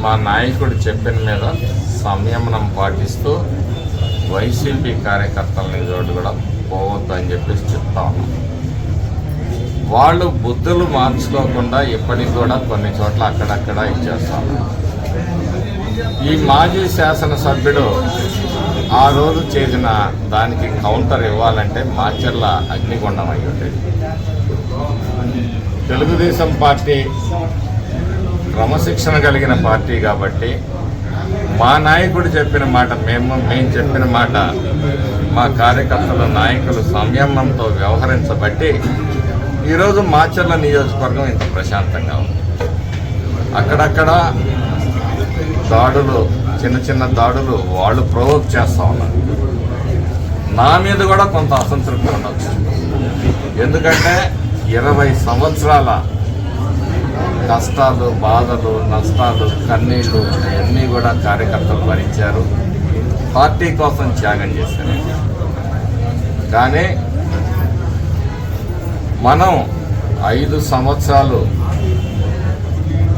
మా నాయకుడు చెప్పిన మీద సంయమనం పాటిస్తూ వైసీపీ కార్యకర్తలని చోటు కూడా పోవద్దు అని చెప్పేసి చెప్తా ఉన్నాం. వాళ్ళు బుద్ధులు మార్చుకోకుండా ఇప్పటికి కూడా కొన్ని చోట్ల అక్కడక్కడ ఇచ్చేస్తాను ఈ మాజీ శాసనసభ్యుడు ఆ రోజు చేసిన దానికి కౌంటర్ ఇవ్వాలంటే మాచర్ల అగ్నిగుండం అయి ఉండేది తెలుగుదేశం పార్టీ క్రమశిక్షణ కలిగిన పార్టీ కాబట్టి మా నాయకుడు చెప్పిన మాట మేము మేము చెప్పిన మాట మా కార్యకర్తల నాయకులు సంయమనంతో వ్యవహరించబట్టి ఈరోజు మాచర్ల నియోజకవర్గం ఇంత ప్రశాంతంగా ఉంది. అక్కడక్కడ దాడులు చిన్న చిన్న దాడులు వాళ్ళు ప్రొవోక్ చేస్తూ ఉన్నారు. నా మీద కూడా కొంత అసంతృప్తి ఉండొచ్చు. ఎందుకంటే ఇరవై సంవత్సరాల కష్టాలు బాధలు నష్టాలు కన్నీళ్ళు అన్నీ కూడా కార్యకర్తలు భరించారు. పార్టీ కోసం త్యాగం చేశారు. కానీ మనం ఐదు సంవత్సరాలు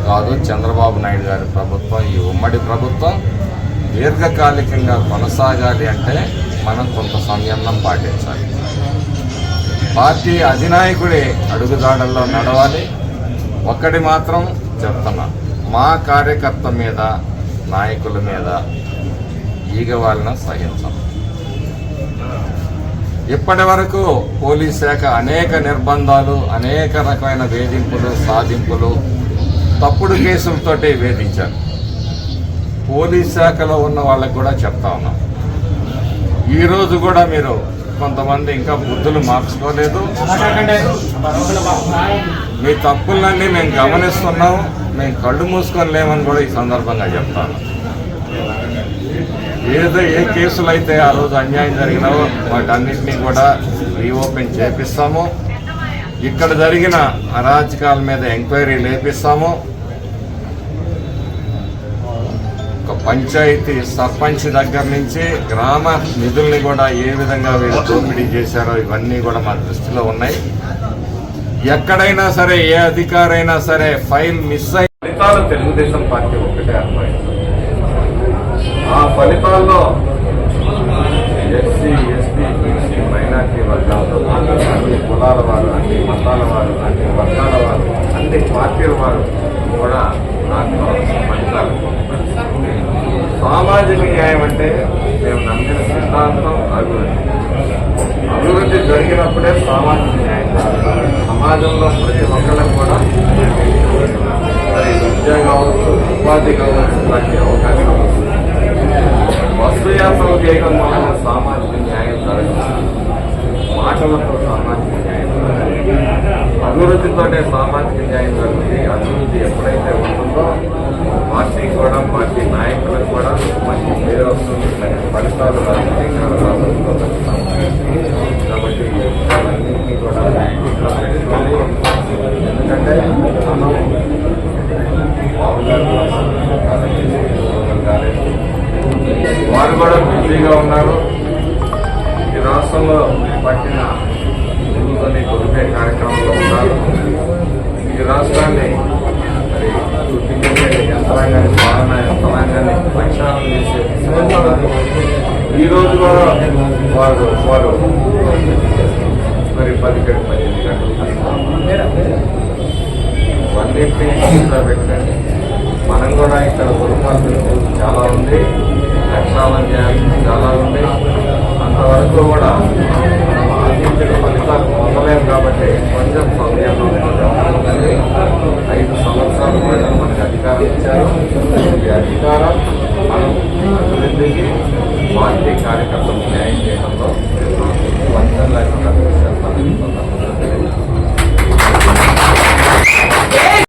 కాదు చంద్రబాబు నాయుడు గారి ప్రభుత్వం ఈ ఉమ్మడి ప్రభుత్వం దీర్ఘకాలికంగా కొనసాగాలి అంటే మనం కొంత సంయమనం పాటించాలి. పార్టీ అధినాయకుడి అడుగుదాడల్లో నడవాలి. ఒక్కటి మాత్రం చెప్తున్నా. మా కార్యకర్త మీద నాయకుల మీద ఈగ వాళ్ళను సహించం. ఇప్పటి వరకు పోలీస్ శాఖ అనేక నిర్బంధాలు అనేక రకమైన వేధింపులు సాధింపులు తప్పుడు కేసులతోటి వేధించారు. పోలీస్ శాఖలో ఉన్న వాళ్ళకు కూడా చెప్తా ఉన్నాం. ఈరోజు కూడా మీరు కొంతమంది ఇంకా బుద్ధులు మార్చుకోలేదు. మీ తప్పులన్నీ మేము గమనిస్తున్నాం. మేము కళ్ళు మూసుకొని లేమని కూడా ఈ సందర్భంగా చెప్తాను. ఏదో ఏ కేసులు అయితే ఆ రోజు అన్యాయం జరిగినావో వాటన్నిటినీ కూడా రీఓపెన్ చేపిస్తాము. ఇక్కడ జరిగిన అరాచకాల మీద ఎంక్వైరీ లేపిస్తాము. ఒక పంచాయతీ సర్పంచ్ దగ్గర నుంచి గ్రామ నిధుల్ని కూడా ఏ విధంగా వీళ్ళు దోపిడీ చేశారో ఇవన్నీ కూడా మా దృష్టిలో ఉన్నాయి. ఎక్కడైనా సరే ఏ అధికారైనా సరే ఫైల్ మిస్ అయి ఫలితాలు తెలుగుదేశం పార్టీ ఒకటే అనుభవించారు ఆ ఫలితాల్లో ఎస్సీ ఎస్టీ బీసీ మైనార్టీ వర్గాలతో అన్ని కులాల వారు అన్ని మతాల వారు అన్ని వర్గాల వారు అన్ని పార్టీల వారు కూడా దాంట్లో ఫలితాలు సామాజిక న్యాయం అంటే మేము నమ్మిన సిద్ధాంతం అభివృద్ధి. అభివృద్ధి జరిగినప్పుడే సామాజిక న్యాయం సమాజంలో ప్రతి ఒక్కరికి కూడా మరి విద్య కావచ్చు ఉపాధి కావచ్చు లాంటి అవకాశం వస్తు వస్తుయాత్రలు చేయడం వలన సామాజిక న్యాయం జరగదు మాటలతో సామాజిక న్యాయం జరగదు అభివృద్ధితోనే సామాజిక న్యాయం జరుగుతుంది. అభివృద్ధి ఎప్పుడైతే ఉంటుందో పార్టీ కూడా పార్టీ నాయకులకు కూడా మంచి పేరు వస్తుంది. మంచి ఫలితాలు రాజకీయాలు రాబోతుంది కాబట్టి ఈ కూడా ఎందుకంటే మనం వారు కూడా బిజీగా ఉన్నారు. ఈ రాష్ట్రంలో పట్టిన ముందుకొని కొలిపే కార్యక్రమంలో ఉన్నారు. ఈ రాష్ట్రాన్ని చూపించే యంత్రాంగాన్ని పాలన యంత్రాంగాన్ని ప్రక్షాళన చేసే ఈరోజు కూడా వారు వారు మరి పదిహేడు పద్దెనిమిది గంటలు అన్నింటినీ ఇంట్లో పెట్టండి మనం కూడా ఇక్కడ పొరపాటు చాలా ఉంది. లక్షణాలను చేయాల్సింది చాలా ఉంది. అంతవరకు కూడా మనం ఆశించిన ఫలితాలు పొందలేము కాబట్టి కొంచెం సమయంలో ఉండాలి. ఐదు సంవత్సరాలు కూడా మనకి అధికారం ఇచ్చారు. ఈ అధికారం మనం అభివృద్ధికి పార్టీ కార్యకర్తలు